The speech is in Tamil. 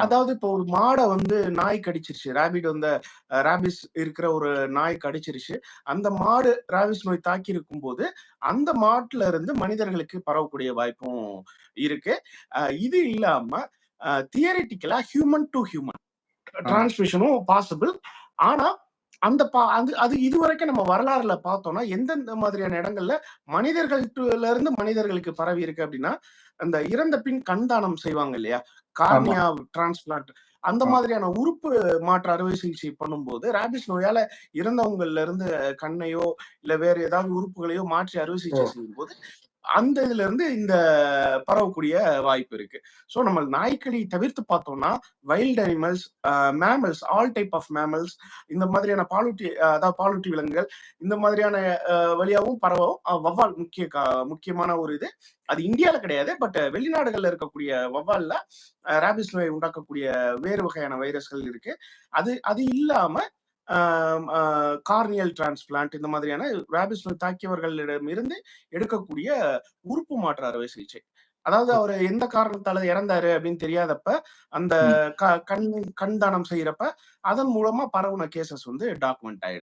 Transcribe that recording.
அதாவது இப்போ ஒரு மாட வந்து நாய் கடிச்சிருச்சு. ராபிட் வந்து ராபிஸ் இருக்கிற ஒரு நாய் கடிச்சிருச்சு. அந்த மாடு ராபிஸ் நோய் தாக்கியிருக்கும்போது, அந்த மாட்டுல இருந்து மனிதர்களுக்கு பரவக்கூடிய வாய்ப்பும் இருக்கு. இது இல்லாம தியரிட்டிக்கலா ஹியூமன் டூ ஹியூமன். டிரான்ஸ்மிஷனும் பாசிபிள். ஆனா, அந்த பா அது அது இதுவரைக்கும் நம்ம வரலாறுல பார்த்தோம்னா, எந்தெந்த மாதிரியான இடங்கள்ல மனிதர்கள் டுல இருந்து மனிதர்களுக்கு பரவி இருக்கு அப்டின்னா, அந்த இறந்த பின் கண் தானம் செய்வாங்க இல்லையா? கார்னியா டிரான்ஸ்பிளான்ட் அந்த. மாதிரியான உறுப்பு மாற்று அறுவை சிகிச்சை பண்ணும்போது, ராபிஸ் நோயால இறந்தவங்கள்ல இருந்து கண்ணையோ, இல்ல வேற ஏதாவது உறுப்புகளையோ மாற்றி அறுவை! சிகிச்சை செய்யும்போது, அந்த இதுல இருந்து இந்த பரவக்கூடிய வாய்ப்பு இருக்கு. ஸோ நம்ம நாய்க்கடி தவிர்த்து பார்த்தோம்னா, wild animals, mammals, all type of mammals இந்த மாதிரியான பாலூட்டி அதாவது பாலூட்டி விலங்குகள், இந்த மாதிரியான வழியாகவும் பரவவும் பரவும். வௌவால் முக்கிய கா முக்கியமான ஒரு இது. அது இந்தியாவில் கிடையாது. பட் வெளிநாடுகளில் இருக்கக்கூடிய வௌவால்ல ரேபிஸ் நோயை உண்டாக்கக்கூடிய வேறு வகையான வைரஸ்கள் இருக்கு. அது அது இல்லாம கார்னியல் டிரான்ஸ்பிளான்ட் இந்த மாதிரியான ராபிஸ் நோய் தாக்கியவர்களிடமிருந்து எடுக்கக்கூடிய உறுப்பு மாற்று அறுவை சிகிச்சை. அதாவது! அவரு எந்த காரணத்தால இறந்தாரு அப்டின்னு தெரியாதப்ப, அந்த கண் கண் தானம் செய்றப்ப, அதன் மூலமா பரவுன கேஸஸ் வந்து டாக்குமெண்ட் ஆயிருக்கு.